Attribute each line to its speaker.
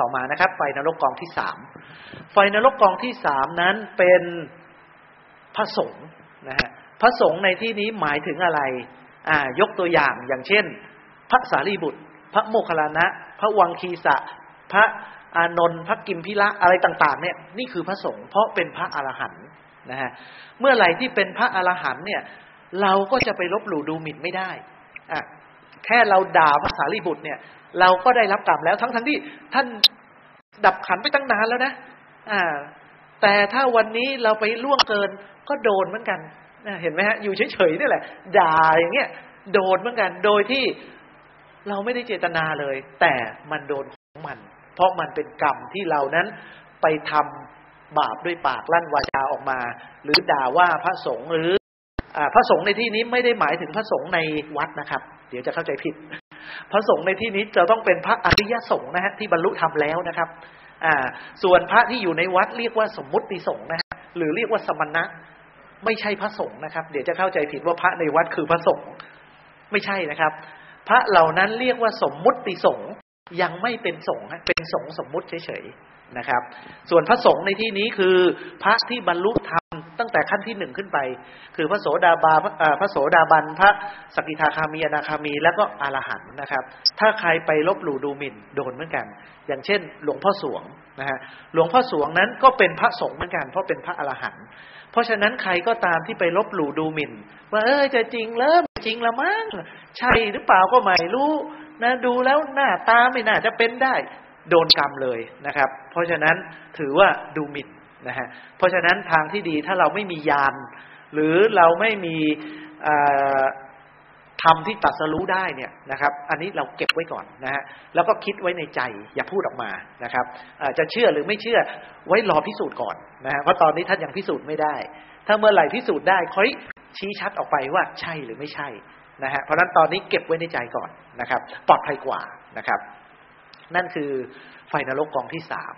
Speaker 1: ต่อมานะครับ ไฟนรกกองที่สามไฟนรกกองที่สามนั้นเป็นพระสงฆ์นะฮะพระสงฆ์ในที่นี้หมายถึงอะไร อ่ายกตัวอย่างอย่างเช่น พระสารีบุตร พระโมคคัลลานะ พระวังคีสะ พระอานนท์พระกิมพิละอะไรต่างๆ เนี่ยนี่คือพระสงฆ์เพราะเป็นพระอรหันต์นะฮะเมื่อไหร่ที่เป็นพระอรหันต์เนี่ย เราก็จะไปลบหลู่ดูหมิ่นไม่ได้อะ แค่เราด่าพระสารีบุตรเนี่ย เราก็ได้รับกรรมแล้วทั้งทั้งที่ ท่านดับขันไปตั้งนานแล้วนะ อ่า แต่ถ้าวันนี้เราไปล่วงเกินก็โดนเหมือนกันเห็นไหมฮะ อยู่เฉยๆนี่แหละ ด่าอย่างเงี้ย โดนเหมือนกัน โดยที่เราไม่ได้เจตนาเลย แต่มันโดนของมัน เพราะมันเป็นกรรมที่เรานั้นไปทำบาปด้วยปากลั่นวาจาออกมา หรือด่าว่าพระสงฆ์หรืออพระสงฆ์ในที่นี้ไม่ได้หมายถึงพระสงฆ์ในวัดนะครับ เดี๋ยวจะเข้าใจผิด พระสงฆ์ในที่นี้จะต้องเป็นพระอริยสงฆ์นะฮะที่บรรลุธรรมแล้วนะครับ อ่า ส่วนพระที่อยู่ในวัดเรียกว่าสมมุติสงฆ์นะฮะหรือเรียกว่าสมณะ ไม่ใช่พระสงฆ์นะครับ เดี๋ยวจะเข้าใจผิดว่าพระในวัดคือพระสงฆ์ไม่ใช่นะครับ พระเหล่านั้นเรียกว่าสมมุติสงฆ์ยังไม่เป็นสงฆ์เป็นสงฆ์สมมุติเฉยๆนะครับ ส่วนพระสงฆ์ในที่นี้คือ พระที่บรรลุธรรม ตั้งแต่ขั้นที่หนึ่งขึ้นไป คือพระโสดาบาพระโสดาบันพระสกิทาคามีอนาคามี แล้วก็อรหันนะครับ ถ้าใครไปลบหลู่ดูหมิ่นโดนเหมือนกัน อย่างเช่น หลวงพ่อสวงนะฮะหลวงพ่อสวงนั้นก็เป็นพระสงฆ์เหมือนกัน เพราะเป็นพระอรหันต์เพราะฉะนั้นใครก็ตามที่ไปลบหลู่ดูหมิ่น ว่าเออจะจริงเริ่มจริงละมั้งใช่หรือเปล่าก็ไม่รู้นะดูแล้วหน้าตาไม่น่าจะเป็นได้โดนกรรมเลยนะครับ เพราะฉะนั้นถือว่าดูหมิ่น นะฮะเพราะฉะนั้นทางที่ดีถ้าเราไม่มียานหรือเราไม่มีทำที่ตัดสรู้ได้เนี่ยนะครับ อันนี้เราเก็บไว้ก่อนนะฮะแล้วก็คิดไว้ในใจอย่าพูดออกมานะครับจะเชื่อหรือไม่เชื่อไว้รอพิสูจน์ก่อนนะฮะเพราะตอนนี้ท่านยังพิสูจน์ไม่ได้ ถ้าเมื่อไหร่พิสูจน์ได้ค่อยชี้ชัดออกไปว่าใช่หรือไม่ใช่นะฮะเพราะนั้นตอนนี้เก็บไว้ในใจก่อนนะครับ ปลอดภัยกว่านะครับ นั่นคือไฟนรกกองที่สาม